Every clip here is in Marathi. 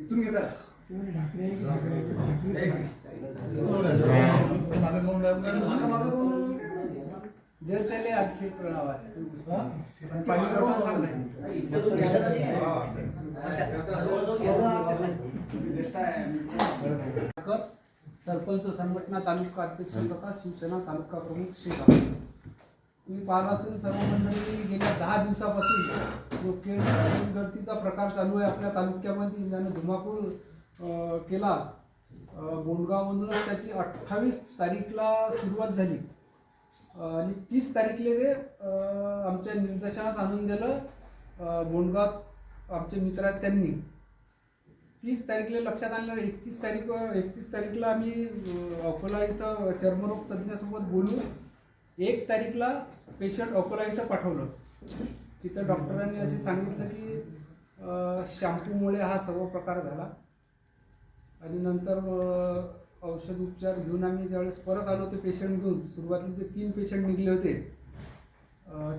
इथून घेता. जर त्याला आणखी प्रणाव आहे सरपंच संघटना तालुका अध्यक्ष तथा शिवसेना तालुका प्रमुख शेगाव तुम्ही पाहिला असेल सर्व मंडळी गेल्या दहा दिवसापासून जो केळ गळतीचा प्रकार चालू आहे आपल्या तालुक्यामध्ये ज्याने धुमाकूळ केला. बोंडगावमधूनच त्याची अठ्ठावीस तारीखला सुरुवात झाली. आणि तीस तारीखले ते आमच्या निर्देशनात आणून दिलं बोंडगाव आमचे मित्र आहेत त्यांनी. तीस तारीखला लक्षात आणलं एकतीस तारीख एकतीस तारीखला आम्ही अकोला इथं चर्मरोग तज्ज्ञासोबत बोलून एक तारीखला पेशंट अकोला इथं पाठवलं. तिथं डॉक्टरांनी असे सांगितलं की शॅम्पूमुळे हा सर्व प्रकार झाला. आणि नंतर औषध उपचार घेऊन आम्ही ज्यावेळेस परत आलो ते पेशंट घेऊन सुरुवातीला जे तीन पेशंट निघले होते.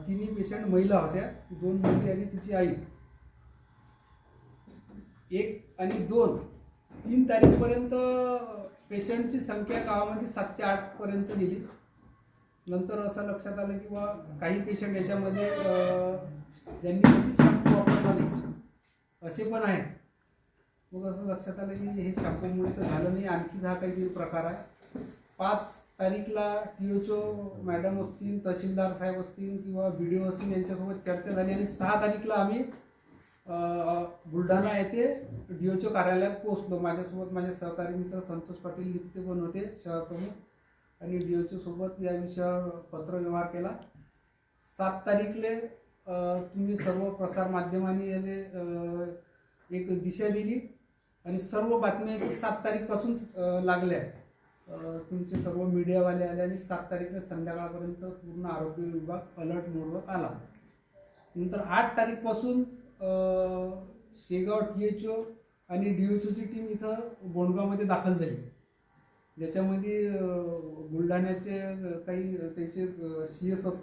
तिन्ही पेशंट महिला होत्या. दोन मुली आणि तिची आई. एक आणि दोन. तीन तारीखपर्यंत पेशंटची संख्या गावामध्ये सात ते आठपर्यंत गेली. नंतर असं लक्षात आलं की बा काही पेशंट याच्यामध्ये ज्यांनी कधीच शॅम्पू वापरला नाही. असे पण आहेत. मग असं लक्षात आलं की हे शॅम्पूमुळे तर झालं नाही. आणखी हा काहीतरी प्रकार आहे. पाच तारीखला टी एच ओ मॅडम असतील तहसीलदार साहेब असतील किंवा बी डी ओ असतील यांच्यासोबत चर्चा झाली आणि सहा तारीखला आम्ही बुलढाणा येथे डी ओच्या कार्यालयात पोहोचलो. माझ्यासोबत माझे सहकारी मित्र संतोष पाटील लिप्ते पण होते शहर प्रमुख आणि डी एच ओ सोबत या विषयावर पत्रव्यवहार केला. सात तारीखले तुम्ही सर्व प्रसार माध्यमांनी एक दिशा दिली. आणि सर्व बातम्या सात तारीखपासून लागल्या. तुमचे सर्व मीडियावाले आले आणि सात तारीखला संध्याकाळपर्यंत पूर्ण आरोग्य विभाग अलर्ट मोडवर आला. नंतर आठ तारीखपासून शेगाव टी एच ओ आणि डी एच ओची टीम इथं बोंडगावमध्ये दाखल झाली. ज्याच्यामध्ये बुलढाण्याचे काही त्याचे सी एस